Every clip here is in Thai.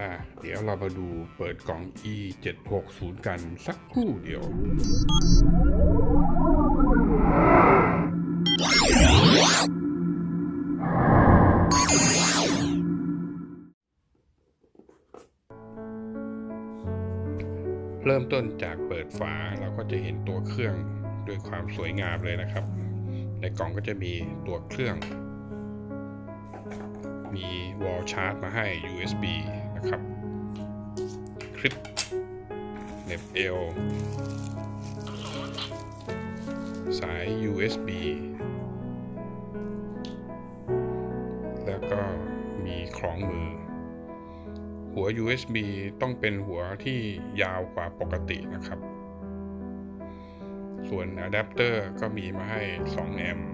มา เดี๋ยวเรามาดูเปิดกล่อง e 7 6 0กันสักครู่เดียว เริ่มต้นจากเปิดฝาเราก็จะเห็นตัวเครื่องด้วยความสวยงามเลยนะครับ ในกล่องก็จะมีตัวเครื่องมีวอลชาร์จมาให้ USB นะครับคลิปเน็บเอวสาย USB แล้วก็มีคล้องมือ หัว USB ต้องเป็นหัวที่ยาวกว่าปกตินะครับ ส่วนอะแดปเตอร์ก็มีมาให้ 2 แอมป์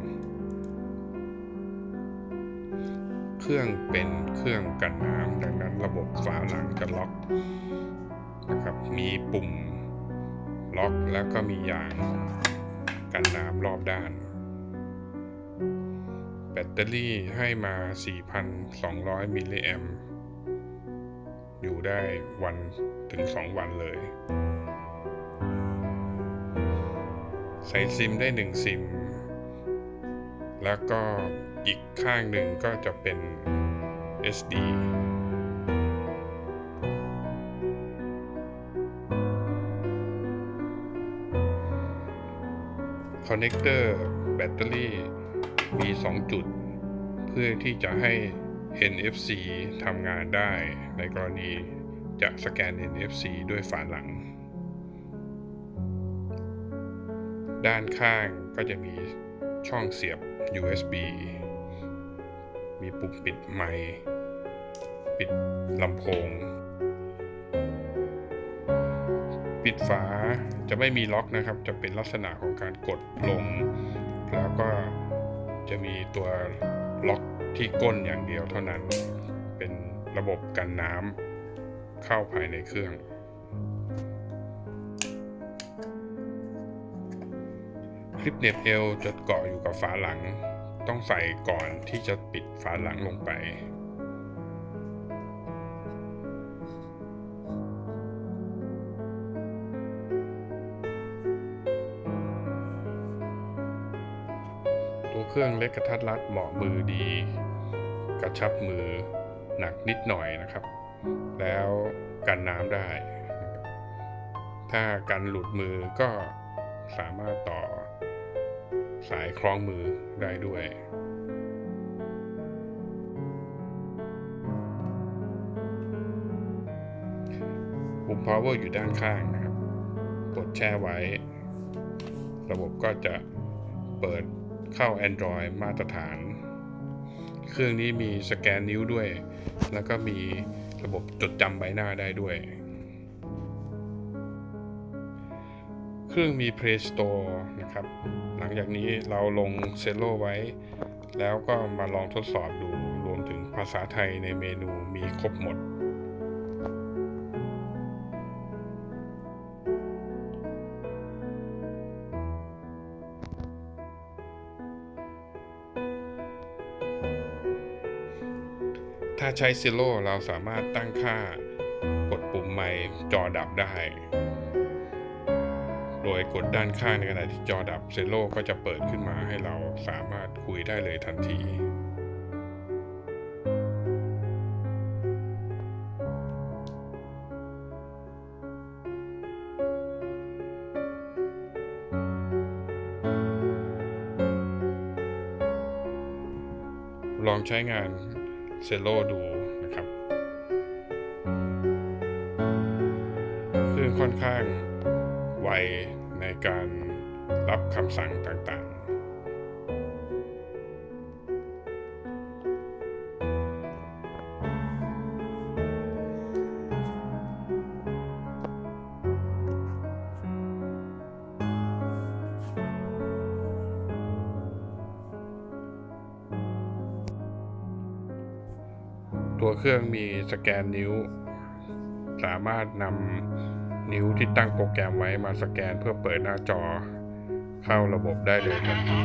เครื่องเป็นเครื่องกันน้ำดังนั้นระบบฝาหลังจะล็อกนะครับมีปุ่มล็อกแล้วก็มียางกันน้ำรอบด้าน แบตเตอรี่ให้มา 4,200 มิลลิแอมป์อยู่ได้วันถึง 2 วันเลย ใส่ซิมได้ 1 ซิม แล้วก็ อีกข้างหนึ่งก็จะเป็น SD คอนเนคเตอร์แบตเตอรี่มี 2 จุด เพื่อที่จะให้ NFC ทำงานได้ในกรณีจะสแกน NFC ด้วยฝาหลัง ด้านข้างก็จะมีช่องเสียบ USB มีปุ่มปิดไมค์ปิดลำโพง ปิดฝาจะไม่มีล็อกนะครับ จะเป็นลักษณะของการกดลง แล้วก็จะมีตัวล็อกที่ก้นอย่างเดียวเท่านั้น เป็นระบบกันน้ำเข้าภายในเครื่องคลิปเหน็บเอวจะเกาะอยู่กับฝาหลัง ต้องใส่ก่อนที่จะปิดฝาหลังลงไป ตัวเครื่องเล็กกระทัดรัดเหมาะมือดี กระชับมือหนักนิดหน่อยนะครับ แล้วกันน้ำได้ ถ้ากันหลุดมือก็สามารถต่อ สายคล้องมือได้ด้วย ปุ่ม power อยู่ด้านข้างนะครับ กดแช่ไว้ ระบบก็จะเปิดเข้า Android มาตรฐาน เครื่องนี้มีสแกนนิ้วด้วย แล้วก็มีระบบจดจำใบหน้าได้ด้วย เครื่องมี Play Store นะครับ หลังจากนี้เราลงเซโลไว้ แล้วก็มาลองทดสอบดูรวมถึงภาษาไทยในเมนูมีครบหมด ถ้าใช้เซโ o เราสามารถตั้งค่ากดปุ่มไมค์จอดับได้ โดยกดด้านข้างในขณะที่จอดับเซโ o ก็จะเปิดขึ้นมาให้เราสามารถคุยได้เลยทันที ลองใช้งานเซโ o ดูนะครับ คือค่อนข้าง ไวในการรับคำสั่งต่างๆตัวเครื่องมีสแกนนิ้ว สามารถนำ นิ้วที่ตั้งโปรแกรมไว้มาสแกนเพื่อเปิดหน้าจอ เข้าระบบได้เลยทันที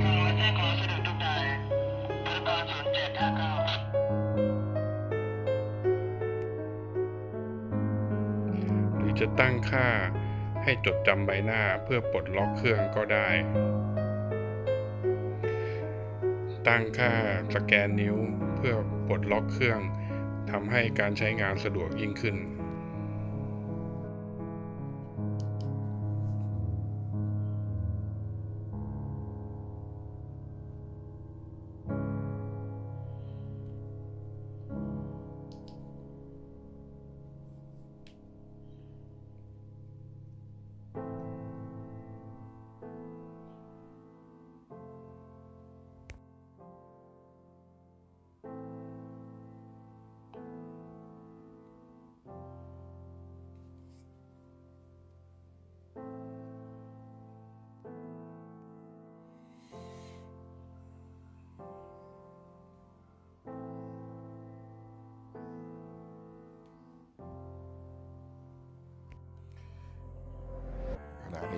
หรือจะตั้งค่าให้จดจำใบหน้าเพื่อปลดล็อกเครื่องก็ได้ ตั้งค่าสแกนนิ้วเพื่อปลดล็อกเครื่องทำให้การใช้งานสะดวกยิ่งขึ้น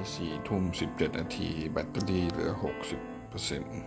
4ทุ่ม17 นาที แบตเตอรี่เหลือ 60%เปอร์เซ็นต์